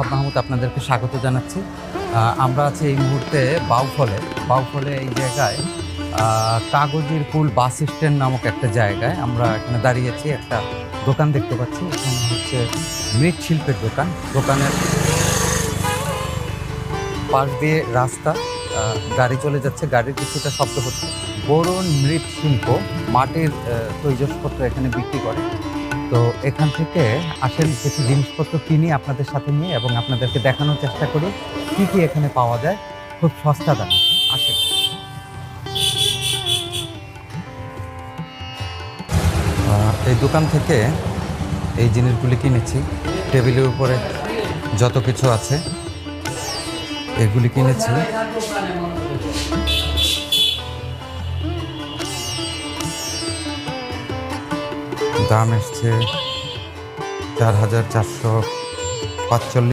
ওহাব মাহমুদ আপনাদেরকে স্বাগত জানাচ্ছি। আমরা আছি এই মুহূর্তে বাউফলে। বাউফলে এই জায়গায় কাগজির কুল বাস স্ট্যান্ড নামক একটা জায়গায় আমরা এখানে দাঁড়িয়েছি একটা দোকান দেখতে পাচ্ছি। এখানে হচ্ছে মৃৎশিল্পের দোকান। দোকানের পাশ দিয়ে রাস্তা গাড়ি চলে যাচ্ছে। গাড়ির কিছুটা শব্দ হচ্ছে। বরুণ মৃৎশিল্প মাটির তৈজসপত্র এখানে বিক্রি করে। তো এখান থেকে আসেন কিছু জিনিসপত্র কিনি আপনাদের সাথে নিয়ে এবং আপনাদেরকে দেখানোর চেষ্টা করি, কি কি এখানে পাওয়া যায়। খুব সস্তা দামে। আসেন। এই দোকান থেকে এই জিনিসগুলি কিনেছি। টেবিলের উপরে যত কিছু আছে, এগুলি কিনেছি। দাম এসছে চার হাজার চারশো পাঁচচল্লিশ